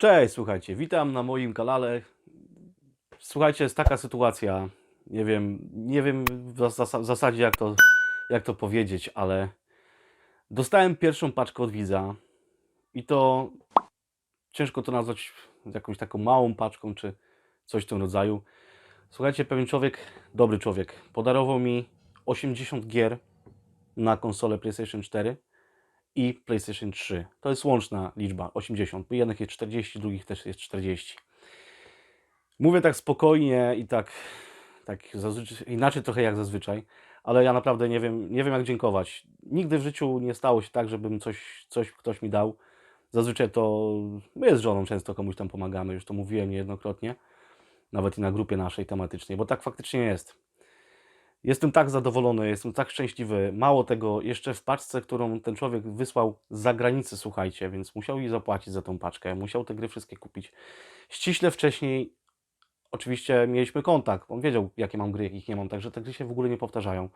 Cześć, słuchajcie, witam na moim kanale. Słuchajcie, jest taka sytuacja, nie wiem, nie wiem w zas- w zasadzie jak to, jak to powiedzieć, ale dostałem pierwszą paczkę od widza i to ciężko to nazwać jakąś taką małą paczką, czy coś w tym rodzaju. Słuchajcie, pewien człowiek, dobry człowiek, podarował mi 80 gier na konsolę PlayStation 4 i PlayStation 3. To jest łączna liczba 80, bo jednych jest 40, drugich też jest 40. Mówię tak spokojnie i tak, tak inaczej trochę jak zazwyczaj, ale ja naprawdę nie wiem, nie wiem jak dziękować. Nigdy w życiu nie stało się tak, żebym coś, coś ktoś mi dał. Zazwyczaj to my z żoną często komuś tam pomagamy, już to mówiłem niejednokrotnie, nawet i na grupie naszej tematycznej, bo tak faktycznie jest. Jestem tak zadowolony, jestem tak szczęśliwy. Mało tego, jeszcze w paczce, którą ten człowiek wysłał z zagranicy, słuchajcie, więc musiał jej zapłacić za tą paczkę, musiał te gry wszystkie kupić. Ściśle wcześniej, oczywiście, mieliśmy kontakt. On wiedział, jakie mam gry, jakich nie mam, także te gry się w ogóle nie powtarzają.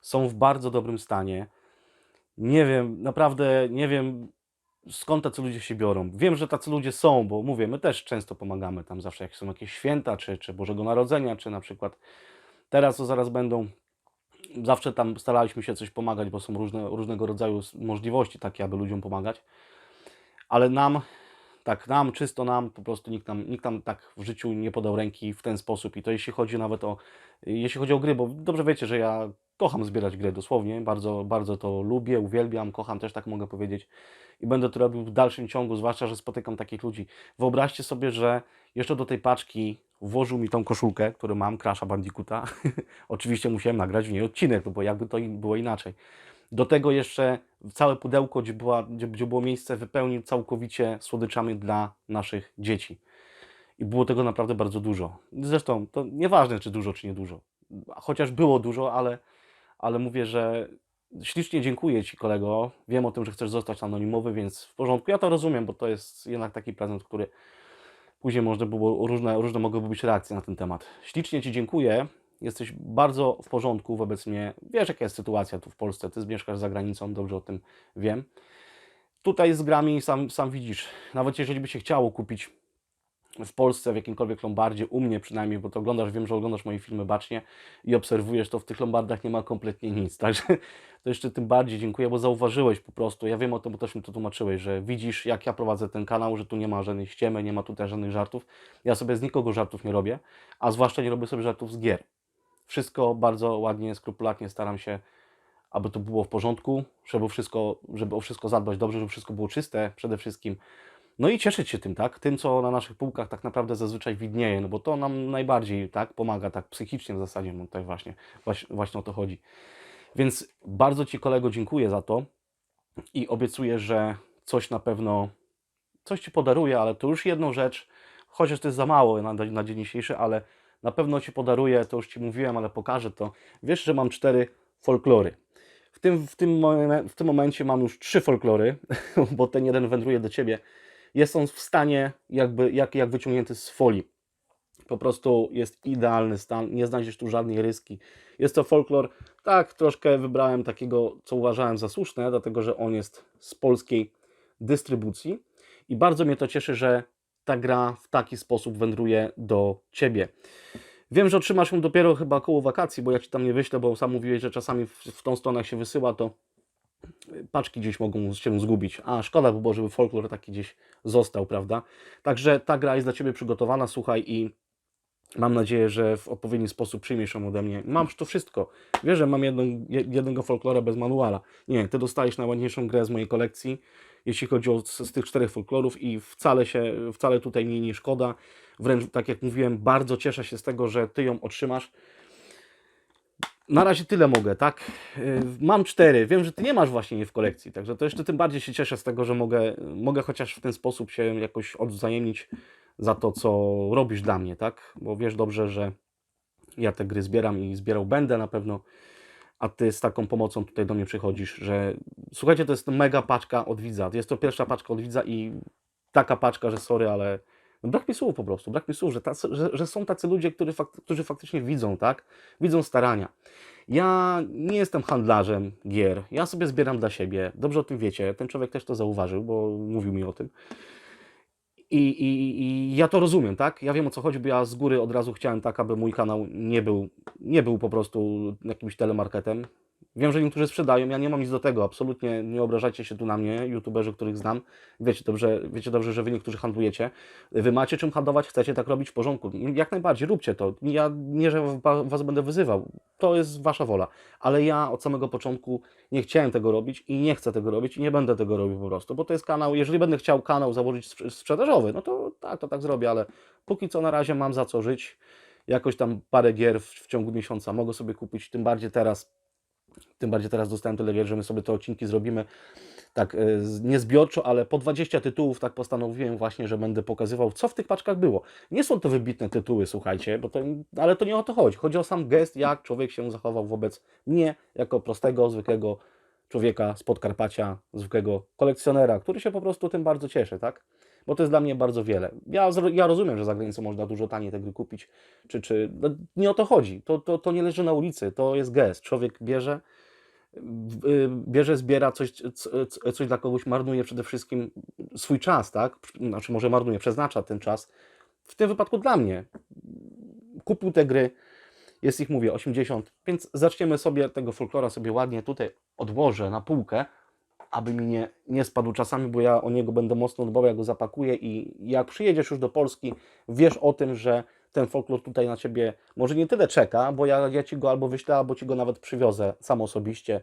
Są w bardzo dobrym stanie. Nie wiem, naprawdę nie wiem, skąd tacy ludzie się biorą. Wiem, że tacy ludzie są, bo mówię, my też często pomagamy tam zawsze, jak są jakieś święta, czy, czy Bożego Narodzenia, czy na przykład teraz, to zaraz będą. Zawsze tam staraliśmy się coś pomagać, bo są różne, różnego rodzaju możliwości takie, aby ludziom pomagać. Ale nam, tak nam, czysto nam, po prostu nikt nam, nikt nam tak w życiu nie podał ręki w ten sposób. I to jeśli chodzi nawet o, jeśli chodzi o gry, bo dobrze wiecie, że ja kocham zbierać gry dosłownie, bardzo, bardzo to lubię, uwielbiam, kocham też tak mogę powiedzieć i będę to robił w dalszym ciągu, zwłaszcza, że spotykam takich ludzi. Wyobraźcie sobie, że jeszcze do tej paczki włożył mi tą koszulkę, którą mam, Crasha Bandicoota. Oczywiście musiałem nagrać w niej odcinek, no bo jakby to było inaczej. Do tego jeszcze całe pudełko, gdzie, była, gdzie, gdzie było miejsce, wypełnił całkowicie słodyczami dla naszych dzieci. I było tego naprawdę bardzo dużo. Zresztą to nieważne, czy dużo, czy nie dużo. Chociaż było dużo, ale, ale mówię, że ślicznie dziękuję Ci, kolego. Wiem o tym, że chcesz zostać anonimowy, więc w porządku. Ja to rozumiem, bo to jest jednak taki prezent, który później można było, różne, różne mogłyby być reakcje na ten temat. Ślicznie Ci dziękuję. Jesteś bardzo w porządku wobec mnie. Wiesz, jaka jest sytuacja tu w Polsce. Ty mieszkasz za granicą, dobrze o tym wiem. Tutaj z grami sam, sam widzisz. Nawet jeżeli by się chciało kupić w Polsce, w jakimkolwiek lombardzie, u mnie przynajmniej, bo to oglądasz, wiem, że oglądasz moje filmy bacznie i obserwujesz, to w tych lombardach nie ma kompletnie nic. Także to jeszcze tym bardziej dziękuję, bo zauważyłeś po prostu. Ja wiem o tym, bo też mi to tłumaczyłeś, że widzisz, jak ja prowadzę ten kanał, że tu nie ma żadnej ściemy, nie ma tutaj żadnych żartów. Ja sobie z nikogo żartów nie robię, a zwłaszcza nie robię sobie żartów z gier. Wszystko bardzo ładnie, skrupulatnie staram się, aby to było w porządku, żeby wszystko, żeby o wszystko zadbać dobrze, żeby wszystko było czyste przede wszystkim. No i cieszyć się tym, tak? Tym, co na naszych półkach tak naprawdę zazwyczaj widnieje, no bo to nam najbardziej tak pomaga, tak psychicznie w zasadzie, no tutaj właśnie, właśnie, właśnie o to chodzi. Więc bardzo Ci kolego dziękuję za to i obiecuję, że coś na pewno, coś Ci podaruję, ale to już jedną rzecz, chociaż to jest za mało na, na dzień dzisiejszy, ale na pewno Ci podaruję, to już Ci mówiłem, ale pokażę to. Wiesz, że mam cztery folklory. W tym, w, tym, w tym momencie mam już trzy folklory, bo ten jeden wędruje do Ciebie. Jest on w stanie jakby, jak, jak wyciągnięty z folii. Po prostu jest idealny stan, nie znajdziesz tu żadnej ryski. Jest to folklor, tak, troszkę wybrałem takiego, co uważałem za słuszne, dlatego że on jest z polskiej dystrybucji i bardzo mnie to cieszy, że ta gra w taki sposób wędruje do Ciebie. Wiem, że otrzymasz ją dopiero chyba około wakacji, bo ja Ci tam nie wyślę, bo sam mówiłeś, że czasami w, w tą stronę się wysyła, to paczki gdzieś mogą się zgubić. A szkoda by było, żeby folklor taki gdzieś został, prawda? Także ta gra jest dla Ciebie przygotowana, słuchaj i mam nadzieję, że w odpowiedni sposób przyjmiesz ją ode mnie. Mam to wszystko. Wiesz, że mam jedną, je- jednego folklora bez manuala. Nie, Ty dostajesz najładniejszą grę z mojej kolekcji, jeśli chodzi o z, z tych czterech folklorów i wcale się, wcale tutaj mi nie szkoda. Wręcz, tak jak mówiłem, bardzo cieszę się z tego, że Ty ją otrzymasz. Na razie tyle mogę, tak? Yy, Mam cztery. Wiem, że ty nie masz właśnie jej w kolekcji, także to jeszcze tym bardziej się cieszę z tego, że mogę, mogę chociaż w ten sposób się jakoś odwzajemnić za to, co robisz dla mnie, tak? Bo wiesz dobrze, że ja te gry zbieram i zbierał będę na pewno, a ty z taką pomocą tutaj do mnie przychodzisz, że słuchajcie, to jest mega paczka od widza. Jest to pierwsza paczka od widza i taka paczka, że sorry, ale brak mi słów po prostu, brak mi słów, że, tacy, że, że są tacy ludzie, którzy, którzy faktycznie widzą, tak? Widzą starania. Ja nie jestem handlarzem gier. Ja sobie zbieram dla siebie. Dobrze o tym wiecie. Ten człowiek też to zauważył, bo mówił mi o tym. I, i, I ja to rozumiem, tak? Ja wiem o co chodzi, bo ja z góry od razu chciałem tak, aby mój kanał nie był, nie był po prostu jakimś telemarketem. Wiem, że niektórzy sprzedają, ja nie mam nic do tego, absolutnie nie obrażajcie się tu na mnie, youtuberzy, których znam. Wiecie dobrze, wiecie dobrze, że wy niektórzy handlujecie. Wy macie czym handlować, chcecie tak robić w porządku. Jak najbardziej, róbcie to. Ja nie, że wa- was będę wyzywał, to jest wasza wola. Ale ja od samego początku nie chciałem tego robić i nie chcę tego robić i nie będę tego robił po prostu, bo to jest kanał, jeżeli będę chciał kanał założyć sprze- sprzedażowy, no to tak, to tak zrobię, ale póki co na razie mam za co żyć. Jakoś tam parę gier w, w ciągu miesiąca mogę sobie kupić, tym bardziej teraz tym bardziej teraz dostałem tyle gier, że my sobie te odcinki zrobimy tak e, z- nie zbiorczo, ale po 20 tytułów tak postanowiłem właśnie, że będę pokazywał, co w tych paczkach było. Nie są to wybitne tytuły, słuchajcie, bo to, ale to nie o to chodzi. Chodzi o sam gest, jak człowiek się zachował wobec mnie, jako prostego, zwykłego człowieka z Podkarpacia, zwykłego kolekcjonera, który się po prostu tym bardzo cieszy, tak? Bo to jest dla mnie bardzo wiele. Ja, ja rozumiem, że za granicą można dużo taniej te gry kupić, czy, czy no, nie o to chodzi. To, to, to nie leży na ulicy, to jest gest. Człowiek bierze, y, bierze, zbiera coś, coś dla kogoś, marnuje przede wszystkim swój czas, tak? Znaczy może marnuje, przeznacza ten czas. W tym wypadku dla mnie. Kupił te gry, jest ich, mówię, 80, więc zaczniemy sobie tego folklora sobie ładnie tutaj odłożę na półkę, aby mi nie, nie spadł czasami, bo ja o niego będę mocno dbał, ja go zapakuję i jak przyjedziesz już do Polski, wiesz o tym, że ten folklor tutaj na Ciebie może nie tyle czeka, bo ja, ja Ci go albo wyślę, albo Ci go nawet przywiozę sam osobiście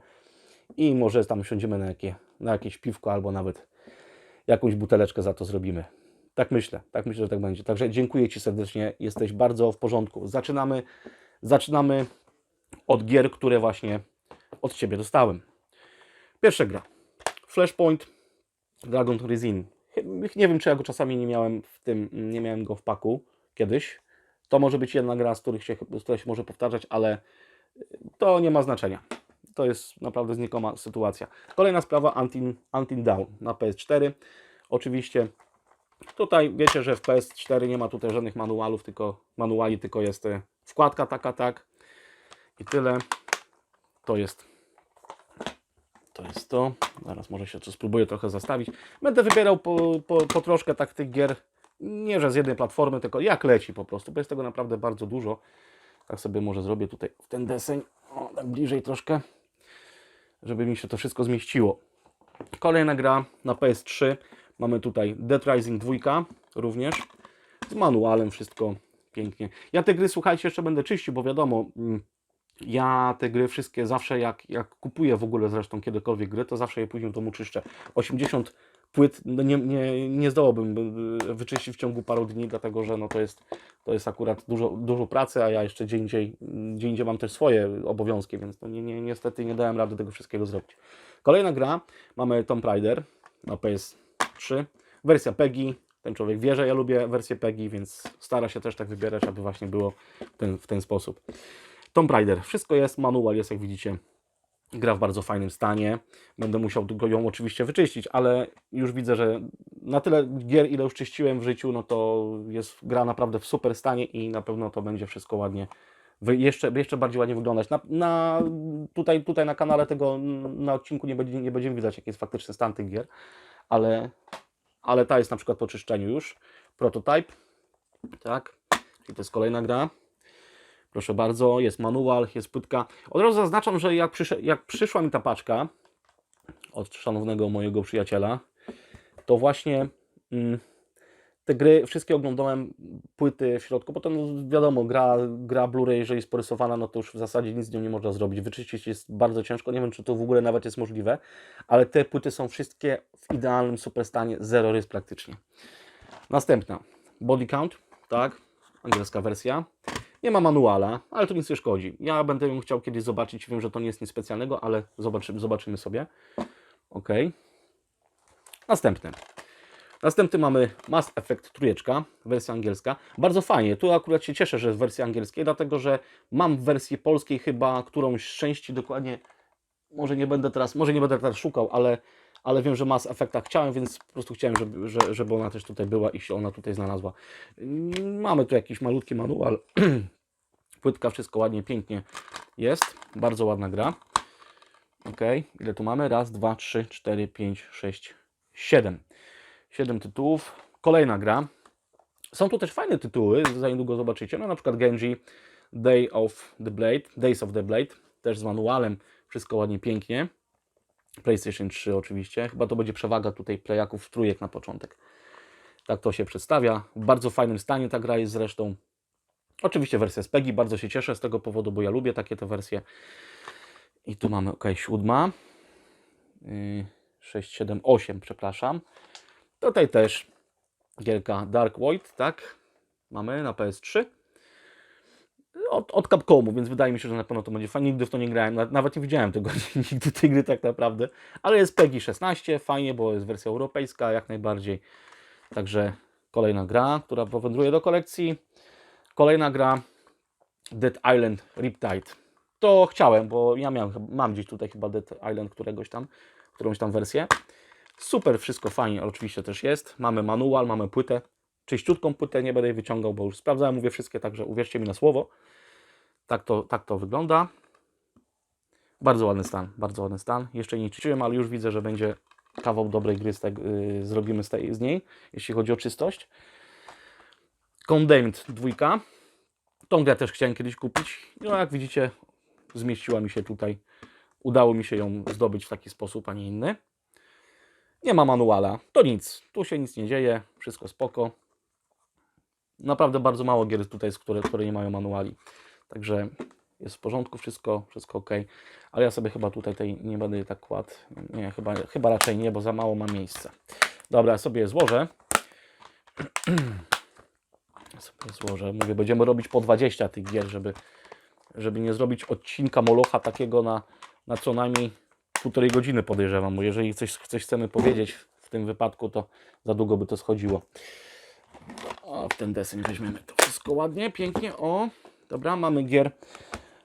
i może tam siądziemy na, jakie, na jakieś piwko, albo nawet jakąś buteleczkę za to zrobimy. Tak myślę, tak myślę, że tak będzie. Także dziękuję Ci serdecznie, jesteś bardzo w porządku. Zaczynamy, zaczynamy od gier, które właśnie od Ciebie dostałem. Pierwsza gra. Flashpoint Dragon Resin. Nie wiem, czy ja go czasami nie miałem w tym, nie miałem go w paku kiedyś. To może być jedna gra, z których się, z której się może powtarzać, ale to nie ma znaczenia. To jest naprawdę znikoma sytuacja. Kolejna sprawa, Until, Until Down na PS4. Oczywiście tutaj wiecie, że w PS4 nie ma tutaj żadnych manualów, tylko manuali, tylko jest e, wkładka taka, tak. I tyle. To jest to jest to. Zaraz może się spróbuję trochę zastawić. Będę wybierał po, po, po troszkę tak tych gier, nie że z jednej platformy, tylko jak leci po prostu, bo jest tego naprawdę bardzo dużo. Tak sobie może zrobię tutaj w ten deseń, o, tak bliżej troszkę, żeby mi się to wszystko zmieściło. Kolejna gra na PS3. Mamy tutaj Dead Rising 2 również. Z manualem wszystko pięknie. Ja te gry, słuchajcie, jeszcze będę czyścił, bo wiadomo, mm, ja te gry wszystkie zawsze, jak, jak kupuję w ogóle zresztą kiedykolwiek gry, to zawsze je później w domu czyszczę. 80 płyt no nie, nie, nie zdołałbym wyczyścić w ciągu paru dni, dlatego że no to, jest, to jest akurat dużo, dużo pracy, a ja jeszcze gdzie indziej, gdzie indziej mam też swoje obowiązki, więc no nie, nie, niestety nie dałem rady tego wszystkiego zrobić. Kolejna gra, mamy Tomb Raider na PS3, wersja PEGI. Ten człowiek wie, że ja lubię wersję PEGI, więc stara się też tak wybierać, aby właśnie było ten, w ten sposób. Tomb Raider, wszystko jest, manual jest jak widzicie, gra w bardzo fajnym stanie. Będę musiał go ją oczywiście wyczyścić, ale już widzę, że na tyle gier, ile już czyściłem w życiu, no to jest gra naprawdę w super stanie i na pewno to będzie wszystko ładnie, jeszcze, jeszcze bardziej ładnie wyglądać. Na, na, tutaj, tutaj na kanale tego, na odcinku nie, będzie, nie będziemy widać, jaki jest faktyczny stan tych gier, ale, ale ta jest na przykład po czyszczeniu już. Prototype, tak, i to jest kolejna gra. Proszę bardzo, jest manual, jest płytka. Od razu zaznaczam, że jak, przysz jak przyszła mi ta paczka od szanownego mojego przyjaciela, to właśnie mm, te gry wszystkie oglądałem, płyty w środku, potem wiadomo, gra, gra Blu-ray, jeżeli jest porysowana, no to już w zasadzie nic z nią nie można zrobić. Wyczyścić jest bardzo ciężko, nie wiem czy to w ogóle nawet jest możliwe, ale te płyty są wszystkie w idealnym super stanie, zero rys praktycznie. Następna, Body Count, tak, angielska wersja. Nie ma manuala, ale to nic nie szkodzi. Ja będę ją chciał kiedyś zobaczyć. Wiem, że to nie jest nic specjalnego, ale zobaczymy, zobaczymy sobie. Ok. Następny. Następny mamy Mass Effect trójeczka, wersja angielska. Bardzo fajnie. Tu akurat się cieszę, że jest wersja angielskiej, dlatego że mam w wersji polskiej chyba którąś z części dokładnie. Może nie będę teraz, może nie będę teraz szukał, ale, ale wiem, że Mass Effecta chciałem, więc po prostu chciałem, żeby, że- żeby ona też tutaj była i się ona tutaj znalazła. Mamy tu jakiś malutki manual. Płytka, wszystko ładnie, pięknie jest. Bardzo ładna gra. Ok, ile tu mamy? Raz, dwa, trzy, cztery, pięć, sześć, siedem. Siedem tytułów. kolejna gra. Są tu też fajne tytuły, za niedługo zobaczycie. No na przykład Genji, Day of the Blade, Days of the Blade, też z manualem, wszystko ładnie, pięknie. PlayStation 3 oczywiście. Chyba to będzie przewaga tutaj playaków trójek na początek. Tak to się przedstawia. W bardzo fajnym stanie ta gra jest zresztą. Oczywiście wersja z PEGI, bardzo się cieszę z tego powodu, bo ja lubię takie te wersje. I tu mamy ok, siódma. Yy, 6, 7, 8, przepraszam. Tutaj też gierka Dark Void, tak? Mamy na PS3. Od, od Capcomu, więc wydaje mi się, że na pewno to będzie fajnie. Nigdy w to nie grałem, na- nawet nie widziałem tego nigdy tej gry tak naprawdę. Ale jest PEGI 16, fajnie, bo jest wersja europejska jak najbardziej. Także kolejna gra, która powędruje do kolekcji. Kolejna gra Dead Island Riptide. To chciałem, bo ja miałem, mam gdzieś tutaj chyba Dead Island któregoś tam, którąś tam wersję. Super, wszystko fajnie, oczywiście też jest. Mamy manual, mamy płytę. Czyściutką płytę, nie będę jej wyciągał, bo już sprawdzałem, mówię wszystkie, także uwierzcie mi na słowo. Tak to, tak to wygląda. Bardzo ładny stan, bardzo ładny stan. Jeszcze nie czyściłem, ale już widzę, że będzie kawał dobrej gry z tego, yy, zrobimy z, tej, z niej, jeśli chodzi o czystość. Condemned 2. Tą grę też chciałem kiedyś kupić. No jak widzicie, zmieściła mi się tutaj. Udało mi się ją zdobyć w taki sposób, a nie inny. Nie ma manuala. To nic. Tu się nic nie dzieje. Wszystko spoko. Naprawdę bardzo mało gier tutaj, jest, które, które nie mają manuali. Także jest w porządku, wszystko, wszystko ok. Ale ja sobie chyba tutaj tej nie będę tak kładł. Nie, chyba, chyba raczej nie, bo za mało ma miejsca. Dobra, ja sobie je złożę. sobie złożę. Mówię, będziemy robić po 20 tych gier, żeby, żeby nie zrobić odcinka Molocha takiego na, na co najmniej półtorej godziny podejrzewam, bo jeżeli coś, coś chcemy powiedzieć w tym wypadku, to za długo by to schodziło. O, w ten deseń weźmiemy to wszystko ładnie, pięknie. O, dobra, mamy gier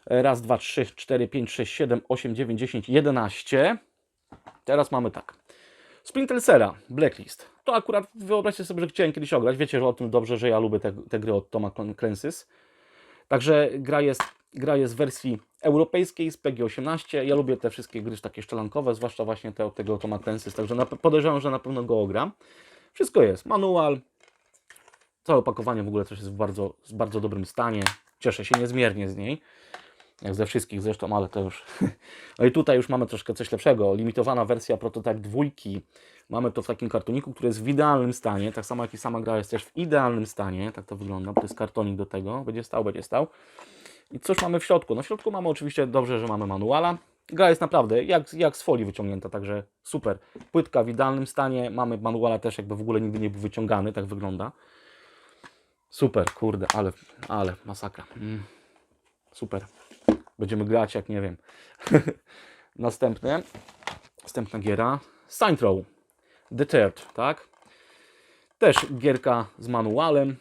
raz, dwa, trzy, cztery, pięć, sześć, siedem, osiem, dziewięć, dziesięć, jedenaście. Teraz mamy tak. Splinter Cella, Blacklist. To akurat wyobraźcie sobie, że chciałem kiedyś ograć. Wiecie że o tym dobrze, że ja lubię te, te gry od Toma Clancy's. Także gra jest, gra jest w wersji europejskiej z PG 18. Ja lubię te wszystkie gry takie szczelankowe, zwłaszcza właśnie te od tego Toma Clancy's. Także na, podejrzewam, że na pewno go ogram. Wszystko jest. Manual. Całe opakowanie w ogóle też jest w bardzo, w bardzo dobrym stanie. Cieszę się niezmiernie z niej. Jak ze wszystkich zresztą, ale to już. No i tutaj już mamy troszkę coś lepszego. Limitowana wersja prototyp dwójki. Mamy to w takim kartoniku, który jest w idealnym stanie. Tak samo jak i sama gra jest też w idealnym stanie. Tak to wygląda. To jest kartonik do tego. Będzie stał, będzie stał. I cóż mamy w środku? No w środku mamy oczywiście dobrze, że mamy manuala. Gra jest naprawdę jak, jak z folii wyciągnięta, także super. Płytka w idealnym stanie. Mamy manuala też jakby w ogóle nigdy nie był wyciągany. Tak wygląda. Super, kurde, ale, ale masakra. Mm. Super. Będziemy grać jak nie wiem. Następne. Następna giera. Row. The Third, tak? Też gierka z manualem.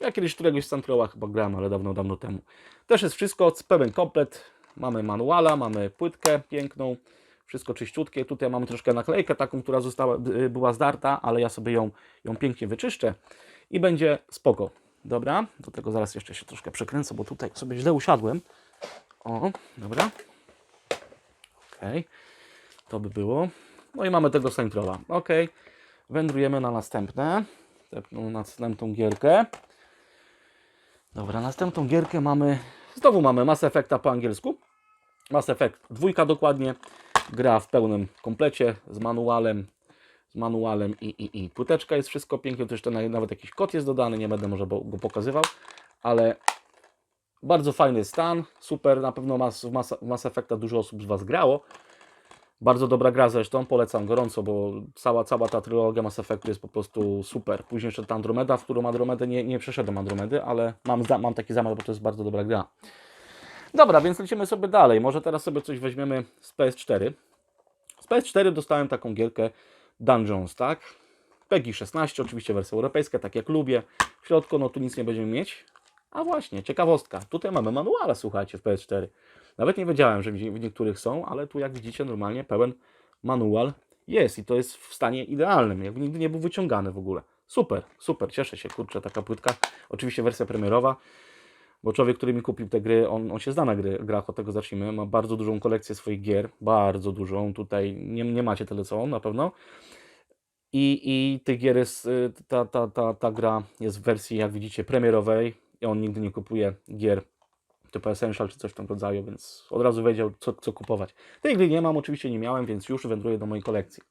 Ja kiedyś któregoś z Saint Rowa chyba grałem, ale dawno, dawno temu. Też jest wszystko, pełen komplet. Mamy manuala, mamy płytkę piękną. Wszystko czyściutkie. Tutaj mamy troszkę naklejkę taką, która została, y, była zdarta, ale ja sobie ją, ją pięknie wyczyszczę i będzie spoko. Dobra, do tego zaraz jeszcze się troszkę przekręcę, bo tutaj sobie źle usiadłem. O, dobra. Ok, to by było. No i mamy tego Saintrola. Ok, wędrujemy na następne. Następną, następną gierkę. Dobra, następną gierkę mamy. Znowu mamy Mass Effecta po angielsku. Mass Effect dwójka dokładnie. Gra w pełnym komplecie z manualem. Z manualem i, i, i płyteczka jest wszystko pięknie. To jeszcze na- nawet jakiś kod jest dodany. Nie będę może go pokazywał, ale bardzo fajny stan. Super, na pewno Mass, w Mass, Mass Effecta dużo osób z Was grało. Bardzo dobra gra zresztą, polecam gorąco, bo cała, cała ta trylogia Mass Effectu jest po prostu super. Później jeszcze ta Andromeda, w którą Andromedę nie, nie przeszedłem Andromedy, ale mam, mam taki zamiar, bo to jest bardzo dobra gra. Dobra, więc lecimy sobie dalej. Może teraz sobie coś weźmiemy z PS4. Z PS4 dostałem taką gierkę Dungeons, tak? PEGI 16, oczywiście wersja europejska, tak jak lubię. W środku, no tu nic nie będziemy mieć. A właśnie, ciekawostka. Tutaj mamy manuale, słuchajcie, w PS4. Nawet nie wiedziałem, że w niektórych są, ale tu jak widzicie normalnie pełen manual jest i to jest w stanie idealnym, jakby nigdy nie był wyciągany w ogóle. Super, super, cieszę się, kurczę, taka płytka. Oczywiście wersja premierowa, bo człowiek, który mi kupił te gry, on, on się zna na gry, grach, od tego zacznijmy, ma bardzo dużą kolekcję swoich gier, bardzo dużą, tutaj nie, nie macie tyle co on na pewno. I, i tych gier jest, y, ta, ta, ta, ta gra jest w wersji, jak widzicie, premierowej. I on nigdy nie kupuje gier typu Essential czy coś w tym rodzaju, więc od razu wiedział, co, co kupować. Tej gry nie mam, oczywiście nie miałem, więc już wędruję do mojej kolekcji.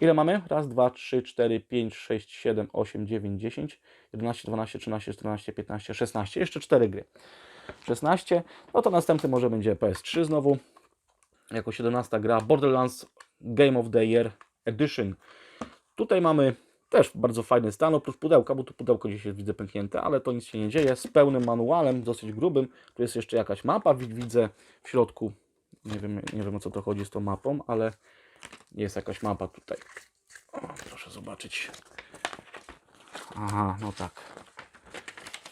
Ile mamy? Raz, dwa, trzy, cztery, pięć, sześć, siedem, osiem, dziewięć, dziesięć, 11, 12, 13, 14, 15, 16. Jeszcze cztery gry. 16. No to następny może będzie PS3 znowu. Jako 17 gra Borderlands Game of the Year Edition. Tutaj mamy też bardzo fajny stan, oprócz pudełka, bo tu pudełko gdzieś jest widzę pęknięte, ale to nic się nie dzieje. Z pełnym manualem, dosyć grubym. Tu jest jeszcze jakaś mapa, wi- widzę w środku. Nie wiem, nie wiem o co to chodzi z tą mapą, ale jest jakaś mapa tutaj. O, proszę zobaczyć. Aha, no tak.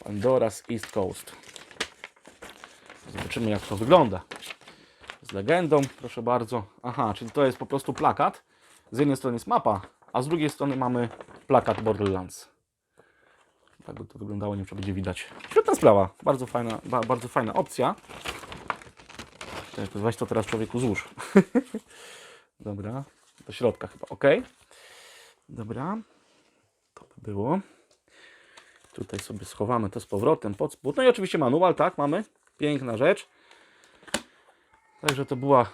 Pandora's East Coast. Zobaczymy jak to wygląda. Z legendą, proszę bardzo. Aha, czyli to jest po prostu plakat. Z jednej strony jest mapa, a z drugiej strony mamy plakat Borderlands. Tak by to wyglądało, nie wiem czy będzie widać. Świetna sprawa, bardzo fajna, ba, bardzo fajna opcja. Weź to teraz człowieku złóż. Dobra, do środka chyba, ok. Dobra, to by było. Tutaj sobie schowamy to z powrotem pod spód. No i oczywiście manual, tak, mamy. Piękna rzecz. Także to była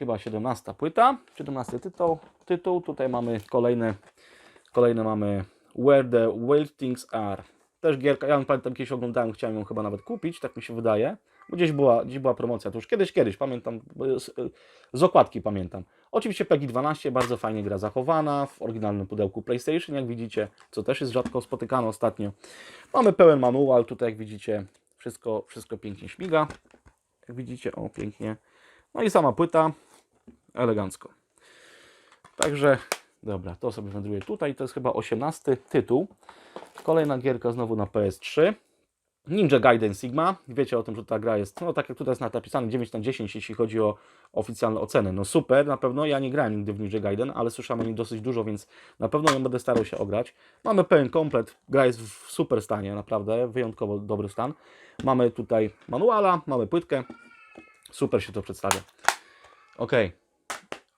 chyba 17 płyta, 17 tytuł. tytuł. Tutaj mamy kolejne, kolejne mamy Where the Wild Things Are. Też gierka, ja ją pamiętam kiedyś oglądałem, chciałem ją chyba nawet kupić, tak mi się wydaje. Gdzieś była, gdzieś była promocja, to już kiedyś, kiedyś, pamiętam, z, z okładki pamiętam. Oczywiście PEGI 12, bardzo fajnie gra zachowana, w oryginalnym pudełku PlayStation, jak widzicie, co też jest rzadko spotykane ostatnio. Mamy pełen manual, tutaj jak widzicie, wszystko, wszystko pięknie śmiga. Jak widzicie, o pięknie. No i sama płyta, elegancko. Także, dobra, to sobie wędruje tutaj. To jest chyba 18 tytuł. Kolejna gierka znowu na PS3. Ninja Gaiden Sigma. Wiecie o tym, że ta gra jest, no tak jak tutaj jest napisane, 9 na 10, jeśli chodzi o oficjalne oceny. No super, na pewno. Ja nie grałem nigdy w Ninja Gaiden, ale słyszałem o nim dosyć dużo, więc na pewno ją będę starał się ograć. Mamy pełen komplet. Gra jest w super stanie, naprawdę. Wyjątkowo dobry stan. Mamy tutaj manuala, mamy płytkę. Super się to przedstawia. Ok.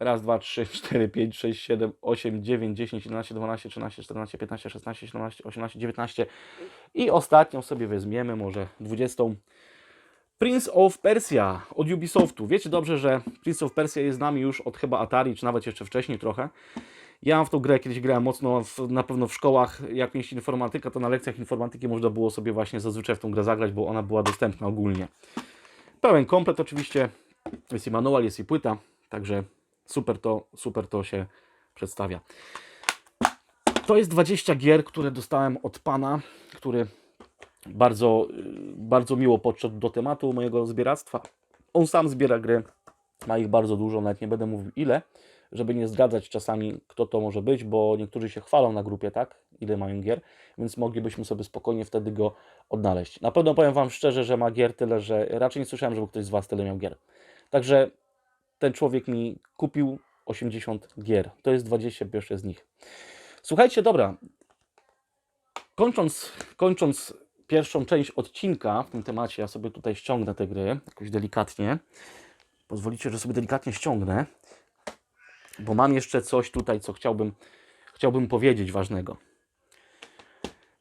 Raz, dwa, trzy, cztery, pięć, sześć, siedem, osiem, dziewięć, dziesięć, jedenaście, dwanaście, trzynaście, czternaście, piętnaście, szesnaście, siedemnaście, osiemnaście, dziewiętnaście i ostatnią sobie weźmiemy, może dwudziestą. Prince of Persia od Ubisoftu. Wiecie dobrze, że Prince of Persia jest z nami już od chyba Atari, czy nawet jeszcze wcześniej trochę. Ja w tą grę kiedyś grałem mocno, w, na pewno w szkołach, jak mieliście informatyka, to na lekcjach informatyki można było sobie właśnie zazwyczaj w tą grę zagrać, bo ona była dostępna ogólnie. Pełen komplet oczywiście, jest i manual, jest i płyta, także super to, super to się przedstawia. To jest 20 gier, które dostałem od pana, który bardzo, bardzo miło podszedł do tematu mojego zbieractwa. On sam zbiera gry, ma ich bardzo dużo, nawet nie będę mówił ile, żeby nie zdradzać czasami, kto to może być, bo niektórzy się chwalą na grupie, tak, ile mają gier, więc moglibyśmy sobie spokojnie wtedy go odnaleźć. Na pewno powiem Wam szczerze, że ma gier tyle, że raczej nie słyszałem, żeby ktoś z Was tyle miał gier. Także ten człowiek mi kupił 80 gier. To jest 20 pierwsze z nich. Słuchajcie, dobra. Kończąc, kończąc pierwszą część odcinka w tym temacie, ja sobie tutaj ściągnę te gry jakoś delikatnie. Pozwolicie, że sobie delikatnie ściągnę, bo mam jeszcze coś tutaj, co chciałbym, chciałbym powiedzieć ważnego.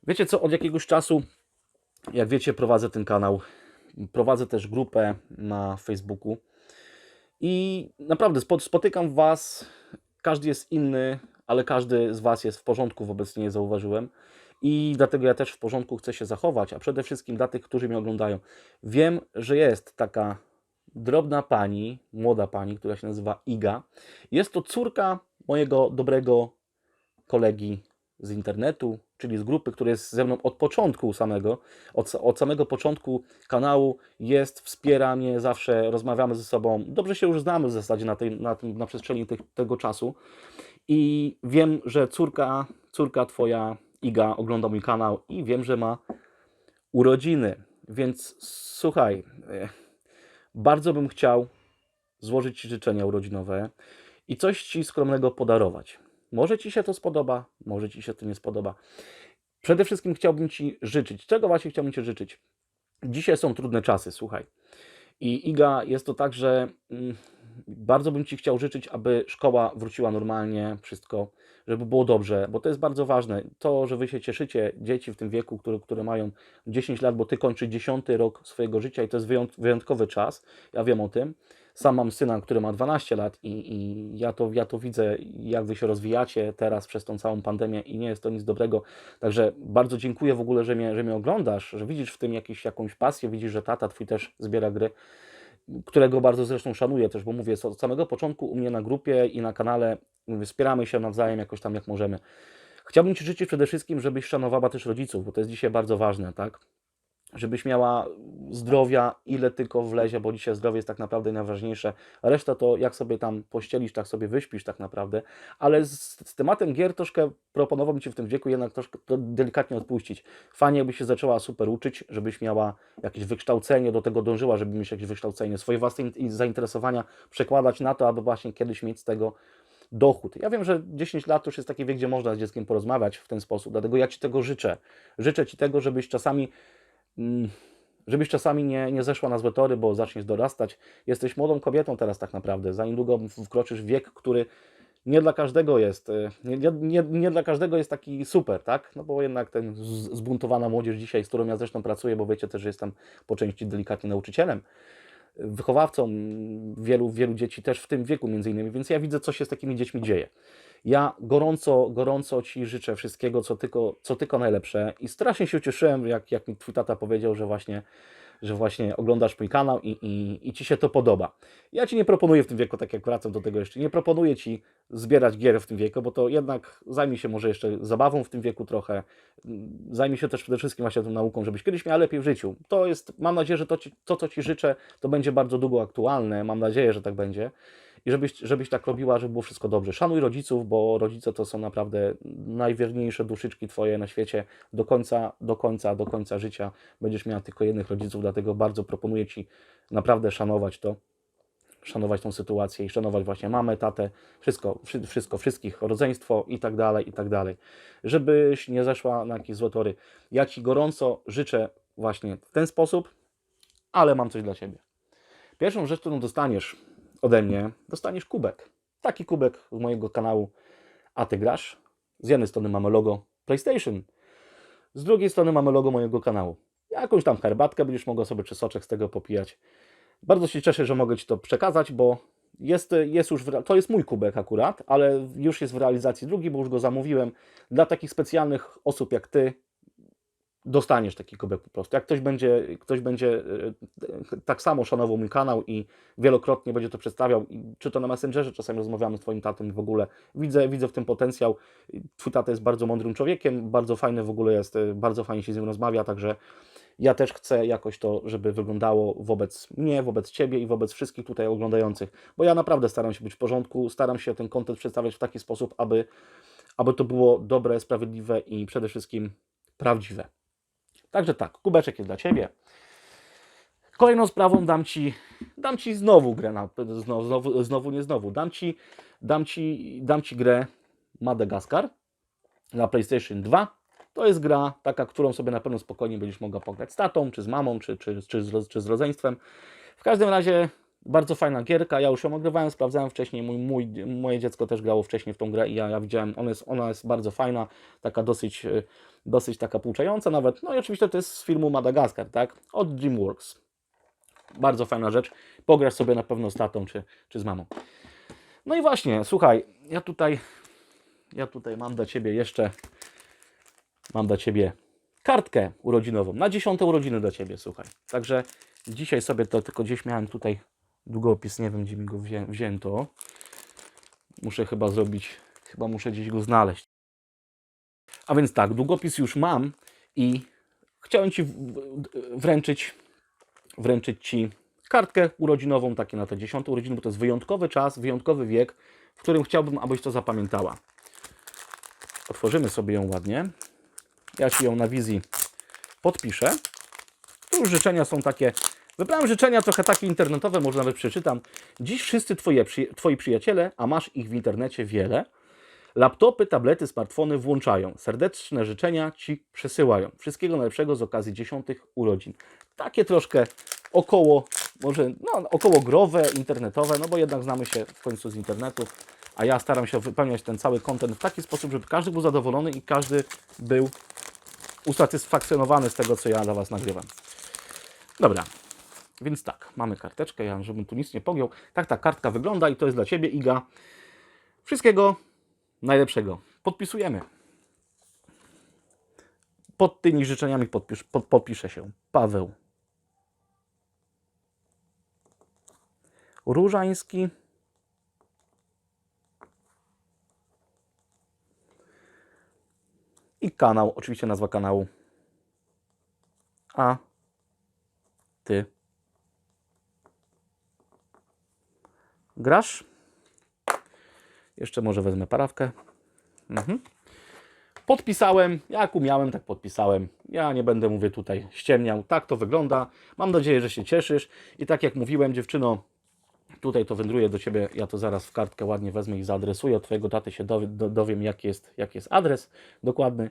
Wiecie co, od jakiegoś czasu, jak wiecie, prowadzę ten kanał. Prowadzę też grupę na Facebooku. I naprawdę spo- spotykam Was, każdy jest inny, ale każdy z Was jest w porządku, wobec nie zauważyłem. I dlatego ja też w porządku chcę się zachować, a przede wszystkim dla tych, którzy mnie oglądają. Wiem, że jest taka drobna pani, młoda pani, która się nazywa Iga. Jest to córka mojego dobrego kolegi z internetu, czyli z grupy, który jest ze mną od początku samego, od, od samego początku kanału jest, wspiera mnie, zawsze rozmawiamy ze sobą. Dobrze się już znamy w zasadzie na, tej, na, tym, na przestrzeni tego czasu. I wiem, że córka, córka twoja Iga ogląda mój kanał i wiem, że ma urodziny. Więc słuchaj, e, bardzo bym chciał złożyć Ci życzenia urodzinowe i coś Ci skromnego podarować. Może Ci się to spodoba, może Ci się to nie spodoba. Przede wszystkim chciałbym Ci życzyć. Czego właśnie chciałbym Ci życzyć? Dzisiaj są trudne czasy, słuchaj. I Iga, jest to tak, że mm, bardzo bym Ci chciał życzyć, aby szkoła wróciła normalnie, wszystko, żeby było dobrze, bo to jest bardzo ważne. To, że wy się cieszycie, dzieci w tym wieku, które, które mają 10 lat, bo ty kończysz 10 rok swojego życia i to jest wyjąt- wyjątkowy czas. Ja wiem o tym. Sam mam syna, który ma 12 lat i, i ja, to, ja to widzę, jak wy się rozwijacie teraz przez tą całą pandemię i nie jest to nic dobrego. Także bardzo dziękuję w ogóle, że mnie, że mnie oglądasz, że widzisz w tym jakiś, jakąś pasję, widzisz, że tata twój też zbiera gry którego bardzo zresztą szanuję też, bo mówię, od samego początku u mnie na grupie i na kanale wspieramy się nawzajem jakoś tam jak możemy. Chciałbym Ci życzyć przede wszystkim, żebyś szanowała też rodziców, bo to jest dzisiaj bardzo ważne, tak? Żebyś miała zdrowia, ile tylko wlezie, bo dzisiaj zdrowie jest tak naprawdę najważniejsze. Reszta to jak sobie tam pościelisz, tak sobie wyśpisz tak naprawdę. Ale z, z tematem gier troszkę proponowałbym Ci w tym wieku jednak troszkę delikatnie odpuścić. Fajnie, jakbyś się zaczęła super uczyć, żebyś miała jakieś wykształcenie, do tego dążyła, żeby mieć jakieś wykształcenie, swoje własne in- zainteresowania przekładać na to, aby właśnie kiedyś mieć z tego dochód. Ja wiem, że 10 lat to już jest taki wiek, gdzie można z dzieckiem porozmawiać w ten sposób, dlatego ja Ci tego życzę. Życzę Ci tego, żebyś czasami żebyś czasami nie, nie zeszła na złe tory, bo zaczniesz dorastać. Jesteś młodą kobietą teraz tak naprawdę. Za niedługo wkroczysz w wiek, który nie dla każdego jest, y, nie, nie, nie, dla każdego jest taki super, tak? No bo jednak ten zbuntowana młodzież dzisiaj, z którą ja zresztą pracuję, bo wiecie też, że jestem po części delikatnie nauczycielem, wychowawcą wielu, wielu dzieci też w tym wieku między innymi, więc ja widzę, co się z takimi dziećmi dzieje. Ja gorąco, gorąco Ci życzę wszystkiego, co tylko, co tylko najlepsze. I strasznie się ucieszyłem, jak, jak mi Twój tata powiedział, że właśnie, że właśnie oglądasz mój kanał i, i, i Ci się to podoba. Ja Ci nie proponuję w tym wieku, tak jak wracam do tego jeszcze, nie proponuję Ci zbierać gier w tym wieku, bo to jednak zajmij się może jeszcze zabawą w tym wieku trochę, zajmij się też przede wszystkim właśnie tą nauką, żebyś kiedyś miał lepiej w życiu. To jest, mam nadzieję, że to, ci, to co Ci życzę, to będzie bardzo długo aktualne, mam nadzieję, że tak będzie i żebyś, żebyś tak robiła, żeby było wszystko dobrze. Szanuj rodziców, bo rodzice to są naprawdę najwierniejsze duszyczki Twoje na świecie. Do końca, do końca, do końca życia będziesz miała tylko jednych rodziców, dlatego bardzo proponuję Ci naprawdę szanować to, szanować tą sytuację i szanować właśnie mamę, tatę, wszystko, wszy- wszystko, wszystkich, rodzeństwo i tak dalej, i tak dalej. Żebyś nie zeszła na jakieś złe tory. Ja Ci gorąco życzę właśnie w ten sposób, ale mam coś dla Ciebie. Pierwszą rzecz, którą dostaniesz ode mnie, dostaniesz kubek. Taki kubek z mojego kanału A Ty Grasz. Z jednej strony mamy logo PlayStation, z drugiej strony mamy logo mojego kanału. Jakąś tam herbatkę będziesz mogła sobie czy soczek z tego popijać. Bardzo się cieszę, że mogę Ci to przekazać, bo jest, jest już, w, to jest mój kubek akurat, ale już jest w realizacji drugi, bo już go zamówiłem. Dla takich specjalnych osób jak Ty dostaniesz taki kubek po prostu. Jak ktoś będzie, ktoś będzie e, tak samo szanował mój kanał i wielokrotnie będzie to przedstawiał, czy to na Messengerze, czasami rozmawiamy z Twoim tatą i w ogóle widzę, widzę w tym potencjał. Twój tata jest bardzo mądrym człowiekiem, bardzo fajny w ogóle jest, e, bardzo fajnie się z nim rozmawia, także ja też chcę jakoś to, żeby wyglądało wobec mnie, wobec Ciebie i wobec wszystkich tutaj oglądających, bo ja naprawdę staram się być w porządku, staram się ten kontent przedstawiać w taki sposób, aby, aby to było dobre, sprawiedliwe i przede wszystkim prawdziwe. Także tak, kubeczek jest dla Ciebie. Kolejną sprawą dam Ci, dam ci znowu grę, na, znowu, znowu, znowu nie znowu, dam Ci, dam ci, dam ci grę Madagaskar na PlayStation 2. To jest gra taka, którą sobie na pewno spokojnie będziesz mogła pograć z tatą, czy z mamą, czy, czy, czy, z, czy z rodzeństwem. W każdym razie bardzo fajna gierka, ja już ją ogrywałem, sprawdzałem wcześniej, mój, mój, moje dziecko też grało wcześniej w tą grę i ja, ja widziałem, ona jest, ona jest bardzo fajna, taka dosyć, e, dosyć taka pouczająca nawet. No i oczywiście to jest z filmu Madagaskar, tak? Od DreamWorks. Bardzo fajna rzecz. Pograsz sobie na pewno z tatą czy, czy z mamą. No i właśnie, słuchaj, ja tutaj, ja tutaj mam dla Ciebie jeszcze, mam dla Ciebie kartkę urodzinową, na dziesiąte urodziny dla Ciebie, słuchaj. Także dzisiaj sobie to tylko gdzieś miałem tutaj długopis, nie wiem gdzie mi go wzię, wzięto. Muszę chyba zrobić, chyba muszę gdzieś go znaleźć. A więc tak, długopis już mam i chciałem Ci wręczyć, wręczyć Ci kartkę urodzinową, takie na te dziesiąte urodziny, bo to jest wyjątkowy czas, wyjątkowy wiek, w którym chciałbym, abyś to zapamiętała. Otworzymy sobie ją ładnie. Ja Ci ją na wizji podpiszę. Tu już życzenia są takie. Wybrałem życzenia trochę takie internetowe, może nawet przeczytam. Dziś wszyscy twoje, Twoi przyjaciele, a masz ich w internecie wiele, laptopy, tablety, smartfony włączają. Serdeczne życzenia Ci przesyłają. Wszystkiego najlepszego z okazji dziesiątych urodzin. Takie troszkę około, może no, około growe, internetowe, no bo jednak znamy się w końcu z internetu. a ja staram się wypełniać ten cały content w taki sposób, żeby każdy był zadowolony i każdy był usatysfakcjonowany z tego, co ja dla Was nagrywam. Dobra, więc tak, mamy karteczkę, ja żebym tu nic nie pogiął. Tak ta kartka wygląda i to jest dla Ciebie, Iga. Wszystkiego najlepszego. Podpisujemy. Pod tymi życzeniami podpisz, pod, podpisze się Paweł Różański. I kanał, oczywiście nazwa kanału. A ty grasz? Jeszcze może wezmę parawkę. Mhm. Podpisałem, jak umiałem, tak podpisałem. Ja nie będę, mówię tutaj, ściemniał. Tak to wygląda. Mam nadzieję, że się cieszysz. I tak jak mówiłem, dziewczyno, tutaj to wędruje do Ciebie. Ja to zaraz w kartkę ładnie wezmę i zaadresuję. Od Twojego taty się dowie, do, dowiem, jaki jest, jaki jest adres dokładny.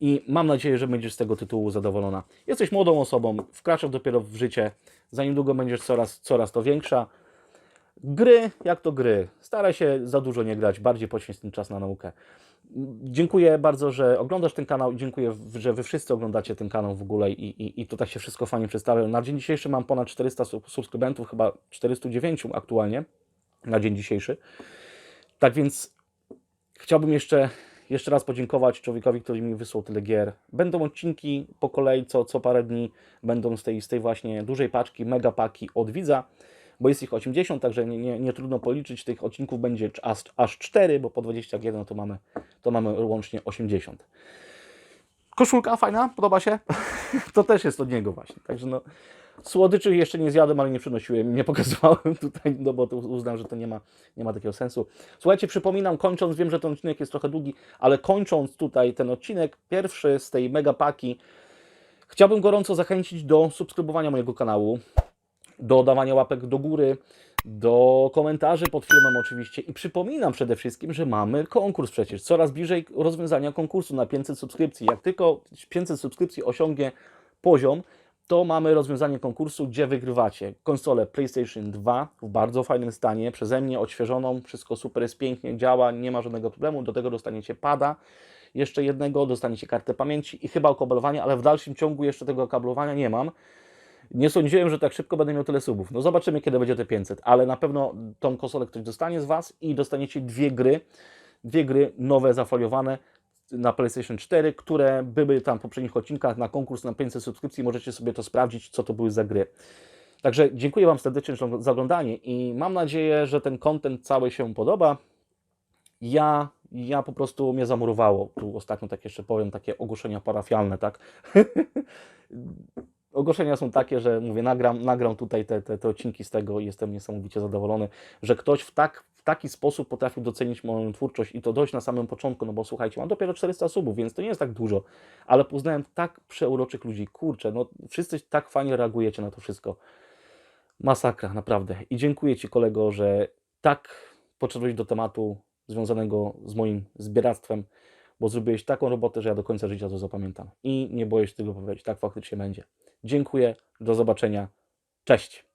I mam nadzieję, że będziesz z tego tytułu zadowolona. Jesteś młodą osobą, wkraczasz dopiero w życie. Za niedługo będziesz coraz, coraz to większa. Gry, jak to gry. Staraj się za dużo nie grać, bardziej poświęć ten czas na naukę. Dziękuję bardzo, że oglądasz ten kanał i dziękuję, że Wy wszyscy oglądacie ten kanał w ogóle i, i, i to tak się wszystko fajnie przedstawia. Na dzień dzisiejszy mam ponad 400 sub- subskrybentów, chyba 409 aktualnie na dzień dzisiejszy. Tak więc chciałbym jeszcze, jeszcze raz podziękować człowiekowi, który mi wysłał tyle gier. Będą odcinki po kolei, co, co parę dni będą z tej, z tej właśnie dużej paczki, mega paki od widza bo jest ich 80, także nie, nie, nie trudno policzyć. Tych odcinków będzie aż, aż 4, bo po 21 to mamy, to mamy łącznie 80. Koszulka fajna, podoba się? to też jest od niego właśnie. Także no, słodyczy jeszcze nie zjadłem, ale nie przynosiłem, nie pokazywałem tutaj, no bo to uznam, że to nie ma, nie ma takiego sensu. Słuchajcie, przypominam, kończąc, wiem, że ten odcinek jest trochę długi, ale kończąc tutaj ten odcinek, pierwszy z tej mega paki, chciałbym gorąco zachęcić do subskrybowania mojego kanału do dawania łapek do góry, do komentarzy pod filmem oczywiście i przypominam przede wszystkim, że mamy konkurs przecież, coraz bliżej rozwiązania konkursu na 500 subskrypcji. Jak tylko 500 subskrypcji osiągnie poziom, to mamy rozwiązanie konkursu, gdzie wygrywacie konsolę PlayStation 2 w bardzo fajnym stanie, przeze mnie odświeżoną, wszystko super jest pięknie, działa, nie ma żadnego problemu, do tego dostaniecie pada, jeszcze jednego, dostaniecie kartę pamięci i chyba okablowanie, ale w dalszym ciągu jeszcze tego okablowania nie mam. Nie sądziłem, że tak szybko będę miał tyle subów. No zobaczymy, kiedy będzie te 500, ale na pewno tą konsolę ktoś dostanie z Was i dostaniecie dwie gry, dwie gry nowe, zafoliowane na PlayStation 4, które były tam w poprzednich odcinkach na konkurs na 500 subskrypcji. Możecie sobie to sprawdzić, co to były za gry. Także dziękuję Wam serdecznie za oglądanie i mam nadzieję, że ten content cały się podoba. Ja, ja po prostu mnie zamurowało. Tu ostatnio tak jeszcze powiem, takie ogłoszenia parafialne, tak? ogłoszenia są takie, że mówię, nagram, nagram tutaj te, te, te odcinki z tego i jestem niesamowicie zadowolony, że ktoś w, tak, w taki sposób potrafił docenić moją twórczość i to dość na samym początku, no bo słuchajcie, mam dopiero 400 subów, więc to nie jest tak dużo, ale poznałem tak przeuroczych ludzi, kurczę, no wszyscy tak fajnie reagujecie na to wszystko. Masakra, naprawdę. I dziękuję Ci kolego, że tak podszedłeś do tematu związanego z moim zbieractwem, bo zrobiłeś taką robotę, że ja do końca życia to zapamiętam. I nie boję się tego powiedzieć, tak faktycznie będzie. Dziękuję, do zobaczenia, cześć.